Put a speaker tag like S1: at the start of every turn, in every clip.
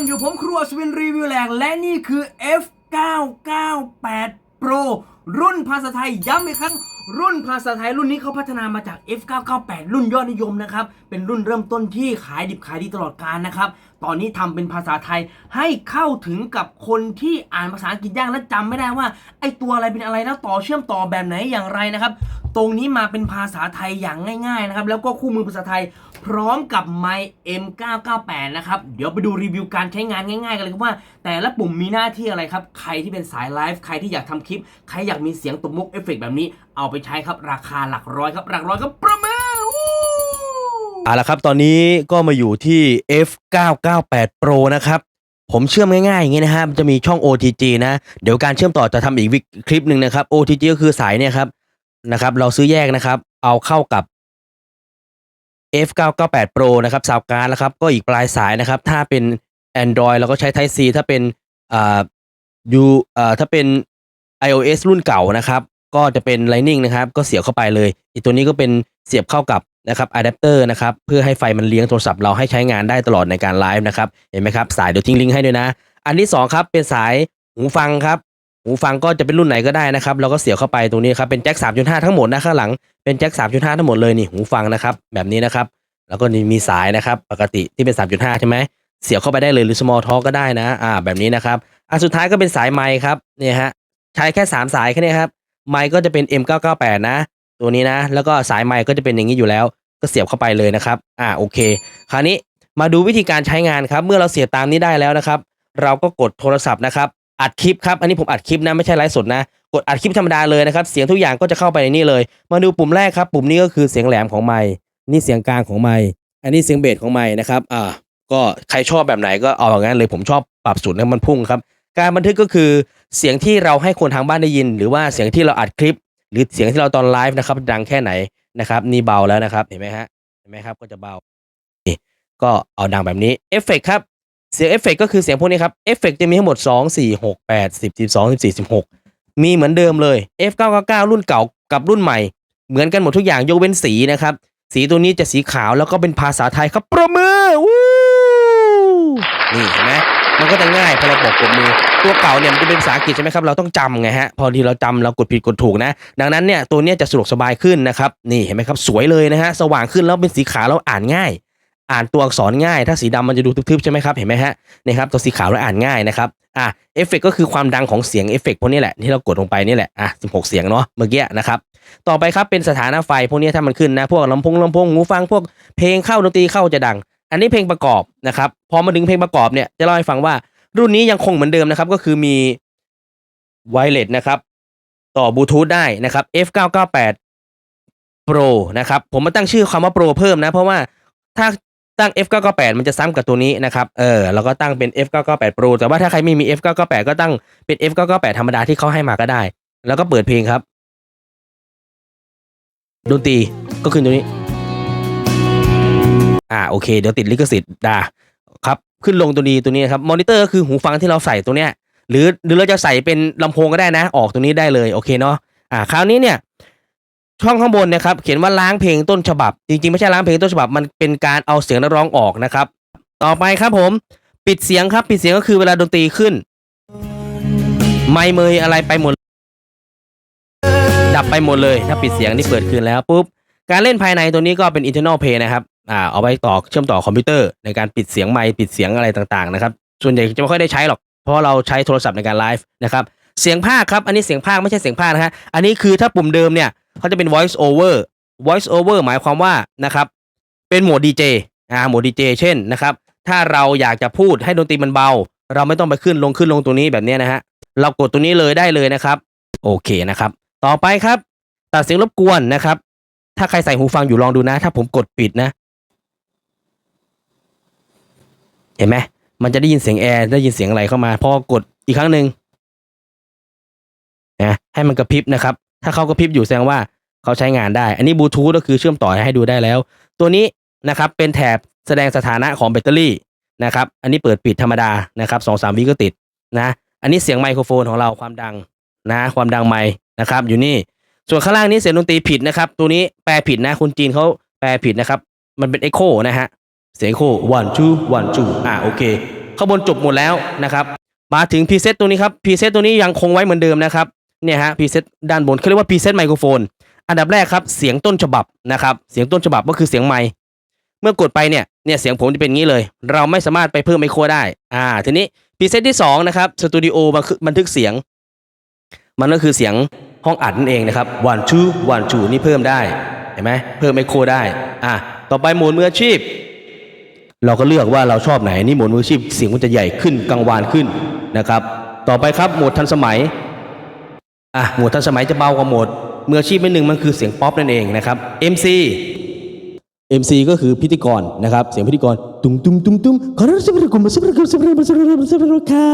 S1: คนอยู่ผมครัวสวินรีวิวแหลกและนี่คือ F998 Pro รุ่นภาษาไทยย้ำอีกครั้ง รุ่นภาษาไทยรุ่นนี้เขาพัฒนามาจาก F998 รุ่นยอดนิยมนะครับ เป็นรุ่นเริ่มต้นที่ขายดิบขายดีตลอดกาลนะครับ ตอนนี้ทำเป็นภาษาไทยให้เข้าถึงกับคนที่อ่านภาษาอังกฤษยากและจำไม่ได้ว่า ไอตัวอะไรเป็นอะไรแล้วต่อเชื่อมต่อแบบไหนอย่างไรนะครับตรงนี้มาเป็นภาษาไทยอย่างง่ายๆนะครับ แล้วก็คู่มือภาษาไทยพร้อมกับไมค์ M998 นะครับ เดี๋ยวไปดูรีวิวการใช้งานง่ายๆ กันเลยครับว่า แต่ละปุ่มมีหน้าที่อะไรครับ ใครที่เป็นสายไลฟ์ใครที่อยากทำคลิป ใครอยากมีเสียงตบมุกเอฟเฟกต์แบบนี้ เอาไปใช้ครับราคาหลักร้อยครับ หลักร้อยครับประมาณ
S2: เอาละครับตอนนี้ก็มาอยู่ที่ F998 Pro นะครับผมเชื่อมง่ายๆอย่างนี้นะฮะมันจะมีช่อง OTG นะ เดี๋ยวการเชื่อมต่อจะทำอีกคลิปหนึ่งนะครับ OTG ก็คือสายเนี่ยครับ นะครับ เราซื้อแยกนะครับ เอาเข้ากับ F998 Pro นะครับสาวการนะครับ ก็อีกปลายสายนะครับ ถ้าเป็น Android เราก็ใช้ Type C ถ้าเป็นอ่า U อ่าถ้าเป็น iOS รุ่นเก่านะครับ ก็จะเป็น Lightning นะครับ ก็เสียบเข้าไปเลย อีกตัวนี้ก็เป็นเสียบเข้ากับนะครับอะแดปเตอร์นะครับ เพื่อให้ไฟมันเลี้ยงโทรศัพท์เราให้ใช้งานได้ตลอดในการไลฟ์นะครับ เห็นไหมครับ สายเดี๋ยวทิ้งลิงก์ให้ด้วยนะ อันที่สองครับ เป็นสายหูฟังครับ หูฟังก็จะเป็นรุ่นไหนก็ได้นะครับเราก็เสียบเข้าไปตรงนี้ครับเป็นแจ็ค3.5 ทั้งหมดนะข้างหลังเป็นแจ็ค3.5 ทั้งหมดเลยนี่หูฟังนะครับแบบนี้นะครับ แล้วก็มีสายนะครับปกติที่เป็น 3.5 ใช่ไหมเสียบเข้าไปได้เลยหรือ small talk ก็ได้นะอ่าแบบนี้นะครับอันสุดท้ายก็เป็นสายไมค์ครับเนี่ยฮะใช้แค่ 3 สายแค่นี้ครับไมค์ก็จะเป็น M998 นะ ตัวนี้นะ แล้วก็สายไมค์ก็จะเป็นอย่างนี้อยู่แล้ว ก็เสียบเข้าไปเลยนะครับอ่าโอเค คราวนี้มาดูวิธีการใช้งานครับ เมื่อเราเสียบตามนี้ได้แล้วนะครับ เราก็กดโทรศัพท์นะครับ อัดคลิปครับ อันนี้ผมอัดคลิปนะไม่ใช่ไลฟ์สดนะ กดอัดคลิปธรรมดาเลยนะครับ เสียงทุกอย่างก็จะเข้าไปในนี่เลย มาดูปุ่มแรกครับ ปุ่มนี้ก็คือเสียงแหลมของไมค์นี่เสียงกลางของไมค์อันนี้เสียงเบสของไมค์นะครับ อ่า ก็ใครชอบแบบไหนก็เอาอย่างนั้นเลย ผมชอบปรับสูตรให้มันพุ่งครับ การบันทึกก็คือเสียงที่เราให้คนทางบ้านได้ยิน หรือว่าเสียงที่เราอัดคลิป หรือเสียงที่เราตอนไลฟ์นะครับ ดังแค่ไหนนะครับ นี่เบาแล้วนะครับ เห็นไหมฮะ เห็นไหมครับ ก็จะเบานี่ก็เอาดังแบบนี้ เอฟเฟกครับ เสียงเอฟเฟกก็คือเสียงพวกนี้ครับ เอฟเฟกจะมีทั้งหมด 2 4 6 8 10 12 14 16 มีเหมือนเดิมเลย F999 รุ่นเก่ากับรุ่นใหม่ เหมือนกันหมดทุกอย่างยกเว้นสีนะครับ สีตัวนี้จะสีขาวแล้วก็เป็นภาษาไทยครับประมือวู้นี่เห็นไหมมันก็จะง่ายพอเราบอกกดมือตัวเก่าเนี่ยมันจะเป็นภาษาอังกฤษใช่ไหมครับเราต้องจำไงฮะพอทีเราจำเรากดผิดกดถูกนะ ดังนั้นเนี่ยตัวนี้จะสะดวกสบายขึ้นนะครับนี่เห็นไหมครับสวยเลยนะฮะสว่างขึ้นแล้วเป็นสีขาวแล้วอ่านง่าย อ่านตัวอักษรง่าย ถ้าสีดำมันจะดูทึบๆใช่ไหมครับ เห็นไหมฮะนี่ครับตัวสีขาวแล้วอ่านง่ายนะครับอะเอฟเฟกก็คือความดังของเสียงเอฟเฟกพวกนี้แหละที่เรากดลงไปนี่แหละอะ16 เสียงเนาะเมื่อกี้นะครับต่อไปครับเป็นสถานะไฟพวกนี้ถ้ามันขึ้นนะพวกลำโพงลำโพงหูฟังพวกเพลงเข้าดนตรีเข้าจะดัง อันนี้เพลงประกอบนะครับพอมาถึงเพลงประกอบเนี่ยจะเล่าให้ฟังว่ารุ่นนี้ยังคงเหมือนเดิมนะครับก็คือมีไวเลสนะครับต่อบลูทูธได้นะครับ F998 Pro นะครับผมมาตั้งชื่อคำว่า Pro เพิ่มนะ เพราะว่าถ้า ตั้ง F998 มันจะซ้ำกับตัวนี้นะครับ เออเราก็ตั้งเป็น F998 Pro แต่ว่าถ้าใครไม่มี F998 ก็ตั้งเป็น F998 ธรรมดาที่เขาให้มาก็ได้ แล้วก็เปิดเพลงครับ ดนตรีก็ขึ้นตรงนี้ อ่า โอเค เดี๋ยวติดลิขสิทธิ์ด่าครับ ขึ้นลงตัวนี้ตัวนี้ครับ มอนิเตอร์ก็คือหูฟังที่เราใส่ตัวเนี้ย หรือหรือเราจะใส่เป็นลำโพงก็ได้นะ ออกตรงนี้ได้เลย โอเคเนาะ อ่า คราวนี้เนี่ย ช่องข้างบนนะครับเขียนว่าล้างเพลงต้นฉบับ จริงๆไม่ใช่ล้างเพลงต้นฉบับมันเป็นการเอาเสียงนักร้องออกนะครับ ต่อไปครับผมปิดเสียงครับปิดเสียงก็คือเวลาดนตรีขึ้น ไม่เมยอะไรไปหมด ดับไปหมดเลย ถ้าปิดเสียงนี่เปิดคืนแล้วปุ๊บการเล่นภายในตัวนี้ก็เป็น internal play นะครับอ่าเอาไว้ต่อเชื่อมต่อคอมพิวเตอร์ในการปิดเสียงไมค์ปิดเสียงอะไรต่างๆนะครับส่วนใหญ่จะไม่ค่อยได้ใช้หรอกเพราะเราใช้โทรศัพท์ในการไลฟ์นะครับเสียงภาคครับอันนี้เสียงภาคไม่ใช่เสียงภาคนะฮะอันนี้คือถ้าปุ่มเดิมเนี่ย เขาจะเป็น voice over voice over หมายความว่านะครับ เป็นโหมด DJ อ่าโหมด DJ เจเช่นนะครับ ถ้าเราอยากจะพูดให้ดนตรีมันเบา เราไม่ต้องไปขึ้นลงขึ้นลงตรงนี้แบบนี้นะฮะเรากดตัวนี้เลยได้เลยนะครับ โอเคนะครับ ต่อไปครับ ตัดเสียงรบกวนนะครับ ถ้าใครใส่หูฟังอยู่ลองดูนะ ถ้าผมกดปิดนะ เห็นไหมมันจะได้ยินเสียงแอร์ได้ยินเสียงอะไรเข้ามาพอกดอีกครั้งหนึ่งนะให้มันกระพริบนะครับ ถ้าเขากระพริบอยู่แสดงว่าเขาใช้งานได้ อันนี้บลูทูธก็คือเชื่อมต่อให้ดูได้แล้ว ตัวนี้นะครับเป็นแถบแสดงสถานะของแบตเตอรี่นะครับ อันนี้เปิดปิดธรรมดานะครับสองสามวิก็ติดนะ อันนี้เสียงไมโครโฟนของเราความดังนะความดังไมค์นะครับ อยู่นี่ ส่วนข้างล่างนี้เสียงดนตรีผิดนะครับ ตัวนี้แปลผิดนะคุณจีนเขาแปลผิดนะครับ มันเป็นเอ็กโคนะฮะ เสียงโค one two one two อ่าโอเค ข้างบนจบหมดแล้วนะครับ มาถึงพรีเซตตัวนี้ครับพรีเซตตัวนี้ยังคงไว้เหมือนเดิมนะครับ เนี่ยฮะพรีเซตด้านบนเขาเรียกว่าพรีเซตไมโครโฟน อันดับแรกครับเสียงต้นฉบับนะครับเสียงต้นฉบับก็คือเสียงไมค์เมื่อกดไปเนี่ยเนี่ยเสียงผมจะเป็นงี้เลย เราไม่สามารถไปเพิ่มไมโครได้อ่าทีนี้พรีเซตที่สองนะครับสตูดิโอบันทึกเสียง มันก็คือเสียงห้องอัดนั่นเองนะครับ one two one two นี่เพิ่มได้เห็นไหมเพิ่มไมโครได้อะต่อไปโหมดมืออาชีพ เราก็เลือกว่าเราชอบไหนนี่โหมดมืออาชีพเสียงมันจะใหญ่ขึ้นกังวานขึ้นนะครับต่อไปครับโหมดทันสมัย อะโหมดทันสมัยจะเบากว่าโหมดมืออาชีพนิดนึงมันคือเสียงป๊อปนั่นเองนะครับ MC MC ก็คือพิธีกรนะครับ เสียงพิธีกรตุ้มตุ้มตุ้มตุ้มขอรับสิบริกุมสิบริกุมสิบริกุมสิบริกุมสิบริกุมค่ะ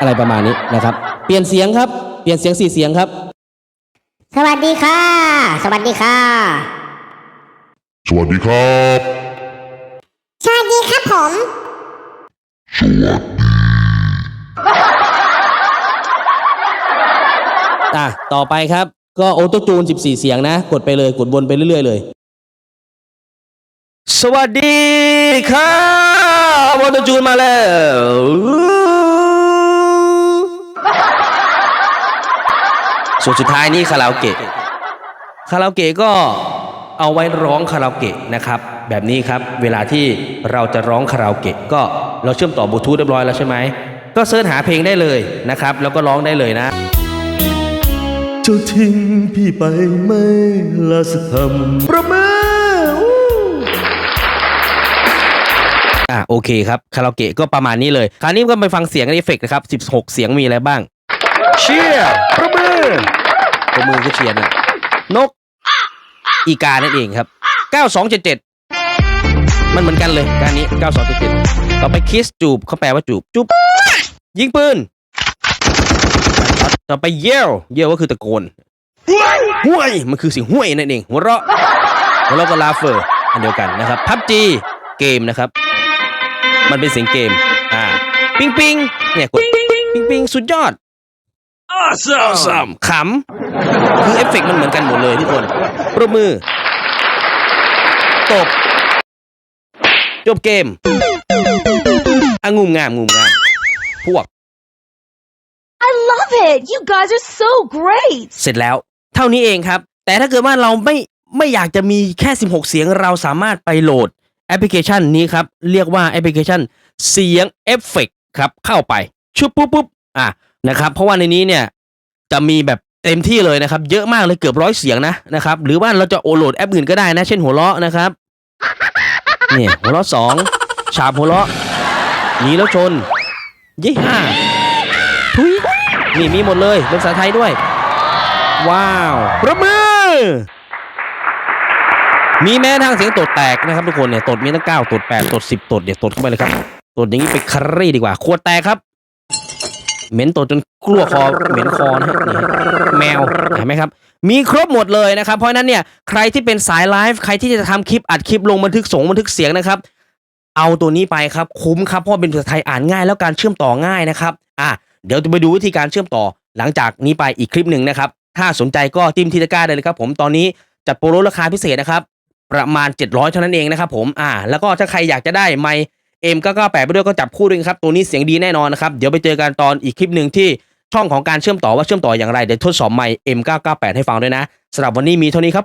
S2: อะไรประมาณนี้นะครับ เปลี่ยนเสียงครับ เปลี่ยนเสียงสี่เสียงครับ
S3: สวัสดีค่ะ สวัสดีค่ะ
S4: สวัสดีครับ
S3: สวัสดีครับผมสวัส
S2: อะต่อไปครับ ก็ออโตจูน 14 เสียงนะ กดไปเลยกดวนไปเรื่อย ๆ เลย สวัสดีครับออโตจูนมาแล้วส่วนสุดท้ายนี่คาราโอเกะคาราโอเกะก็เอาไว้ร้องคาราโอเกะนะครับ แบบนี้ครับ เวลาที่เราจะร้องคาราโอเกะก็เราเชื่อมต่อบลูทูธเรียบร้อยแล้วใช่ไหมก็เสิร์ชหาเพลงได้เลยนะครับ แล้วก็ร้องได้เลยนะ
S5: จ้าทิ้งพี่ไปไม่ละสักคำประมือ
S2: อะโอเคครับคาราโอเกะก็ประมาณนี้เลย คราวนี้ก็ไปฟังเสียงเอฟเฟกต์นะครับ 16 เสียงมีอะไรบ้าง เชียร์ประมือประมือก็เชียร์เนี่ยนก อีกานั่นเองครับ 9277 มันเหมือนกันเลยการนี้ 9277 ต่อไปคิสจูบเขาแปลว่าจูบ จูบ ยิงปืน ต่อไปเยลเยลก็คือตะโกนห้วยมันคือเสียงห้วยนั่นเองหัวเราะหัวเราะกับลาเฟอร์อันเดียวกันนะครับพับจีเกมนะครับ มันเป็นเสียงเกมอ่าปิงปิงเนี่ยกดปิงปิงสุดยอด awesome ขำคือเอฟเฟกต์มันเหมือนกันหมดเลยทุกคนปรบมือ ตบ จบเกมอะงุมงามงุมงาม พวก
S6: I love it. You guys are so great.
S2: เสร็จแล้ว เท่านี้เองครับ แต่ถ้าเกิดว่าเราไม่ไม่อยากจะมีแค่ 16 เสียงเราสามารถไปโหลดแอปพลิเคชันนี้ครับ เรียกว่าแอปพลิเคชันเสียงเอฟเฟกครับเข้าไปชุบปุ๊บปุ๊บอะนะครับ เพราะว่าในนี้เนี่ยจะมีแบบเต็มที่เลยนะครับ เยอะมากเลยเกือบร้อยเสียงนะนะครับ หรือว่าเราจะโอโหลดแอปอื่นก็ได้นะ เช่นหัวเราะนะครับเนี่ยหัวเราะสองฉาบหัวเราะหนีแล้วชนยี่ห้าทุย นี่มีหมดเลยเป็นภาษาไทยด้วย ว้าวประมือ มีแม้ทางเสียงตดแตกนะครับทุกคนเนี่ยตดมีตั้งเก้าตดแปดตดสิบตดเดี๋ยวตดเข้าไปเลยครับตดอย่างนี้ไปคารี่ดีกว่าขวดแตกครับเหม็นตดจนกลัวคอเหม็นคอนะฮะนี่ฮะแมวเห็นไหมครับ มีครบหมดเลยนะครับ เพราะฉะนั้นเนี่ยใครที่เป็นสายไลฟ์ใครที่จะทำคลิปอัดคลิปลงบันทึกส่งบันทึกเสียงนะครับ เอาตัวนี้ไปครับคุ้มครับเพราะว่าเป็นภาษาไทยอ่านง่ายแล้วการเชื่อมต่อง่ายนะครับอะ เดี๋ยวจะไปดูวิธีการเชื่อมต่อหลังจากนี้ไปอีกคลิปหนึ่งนะครับ ถ้าสนใจก็จิ้มที่ตะกร้าได้เลยครับ ผมตอนนี้จัดโปรลดราคาพิเศษนะครับ ประมาณ 700 เท่านั้นเองนะครับผมอ่า แล้วก็ถ้าใครอยากจะได้ไมค์ M998 ไปด้วยก็จับคู่ด้วยครับ ตัวนี้เสียงดีแน่นอนนะครับ เดี๋ยวไปเจอกันตอนอีกคลิปหนึ่งที่ช่องของการเชื่อมต่อว่าเชื่อมต่ออย่างไร เดี๋ยวทดสอบไมค์ M998 ให้ฟังด้วยนะสำหรับวันนี้มีเท่านี้ครับ